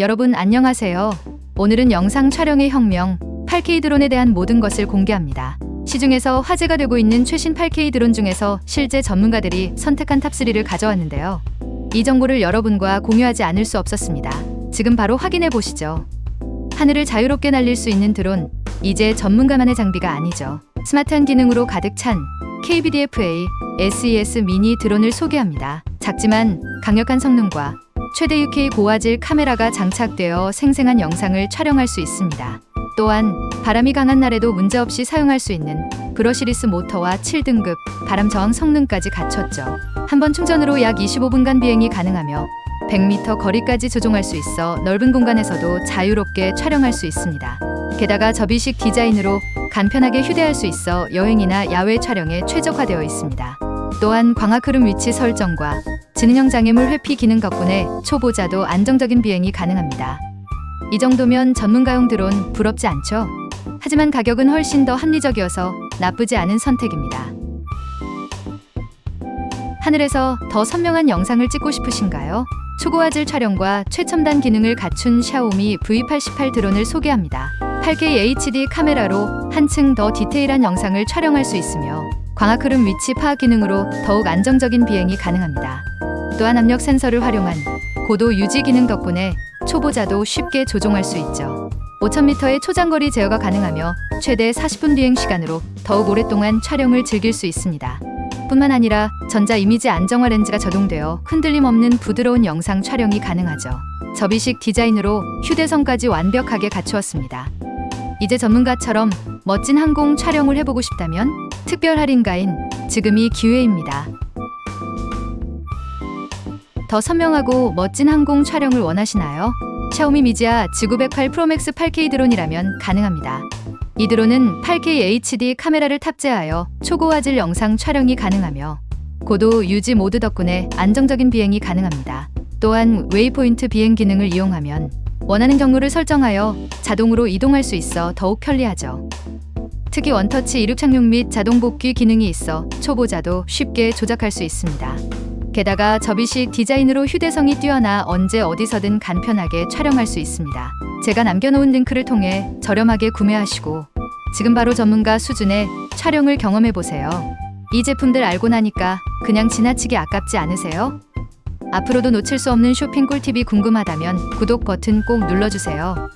여러분 안녕하세요. 오늘은 영상 촬영의 혁명 8K 드론에 대한 모든 것을 공개합니다. 시중에서 화제가 되고 있는 최신 8K 드론 중에서 실제 전문가들이 선택한 탑3를 가져왔는데요. 이 정보를 여러분과 공유하지 않을 수 없었습니다. 지금 바로 확인해 보시죠. 하늘을 자유롭게 날릴 수 있는 드론, 이제 전문가만의 장비가 아니죠. 스마트한 기능으로 가득 찬 KBDFA SES 미니 드론을 소개합니다. 작지만 강력한 성능과 최대 6K 고화질 카메라가 장착되어 생생한 영상을 촬영할 수 있습니다. 또한 바람이 강한 날에도 문제없이 사용할 수 있는 브러시리스 모터와 7등급 바람 저항 성능까지 갖췄죠. 한 번 충전으로 약 25분간 비행이 가능하며 100m 거리까지 조종할 수 있어 넓은 공간에서도 자유롭게 촬영할 수 있습니다. 게다가 접이식 디자인으로 간편하게 휴대할 수 있어 여행이나 야외 촬영에 최적화되어 있습니다. 또한 광학 흐름 위치 설정과 지능형 장애물 회피 기능 덕분에 초보자도 안정적인 비행이 가능합니다. 이 정도면 전문가용 드론 부럽지 않죠? 하지만 가격은 훨씬 더 합리적이어서 나쁘지 않은 선택입니다. 하늘에서 더 선명한 영상을 찍고 싶으신가요? 초고화질 촬영과 최첨단 기능을 갖춘 샤오미 V88 드론을 소개합니다. 8K HD 카메라로 한층 더 디테일한 영상을 촬영할 수 있으며 광학 흐름 위치 파악 기능으로 더욱 안정적인 비행이 가능합니다. 또한 압력 센서를 활용한 고도 유지 기능 덕분에 초보자도 쉽게 조종할 수 있죠. 5,000m의 초장거리 제어가 가능하며 최대 40분 비행 시간으로 더욱 오랫동안 촬영을 즐길 수 있습니다. 뿐만 아니라 전자 이미지 안정화 렌즈가 적용되어 흔들림 없는 부드러운 영상 촬영이 가능하죠. 접이식 디자인으로 휴대성까지 완벽하게 갖추었습니다. 이제 전문가처럼 멋진 항공 촬영을 해보고 싶다면 특별 할인가인 지금이 기회입니다. 더 선명하고 멋진 항공 촬영을 원하시나요? 샤오미 미지아 G908 프로맥스 8K 드론이라면 가능합니다. 이 드론은 8K HD 카메라를 탑재하여 초고화질 영상 촬영이 가능하며 고도 유지 모드 덕분에 안정적인 비행이 가능합니다. 또한 웨이포인트 비행 기능을 이용하면 원하는 경로를 설정하여 자동으로 이동할 수 있어 더욱 편리하죠. 특히 원터치 이륙 착륙 및 자동 복귀 기능이 있어 초보자도 쉽게 조작할 수 있습니다. 게다가 접이식 디자인으로 휴대성이 뛰어나 언제 어디서든 간편하게 촬영할 수 있습니다. 제가 남겨놓은 링크를 통해 저렴하게 구매하시고 지금 바로 전문가 수준의 촬영을 경험해 보세요. 이 제품들 알고 나니까 그냥 지나치게 아깝지 않으세요? 앞으로도 놓칠 수 없는 쇼핑 꿀팁이 궁금하다면 구독 버튼 꼭 눌러주세요.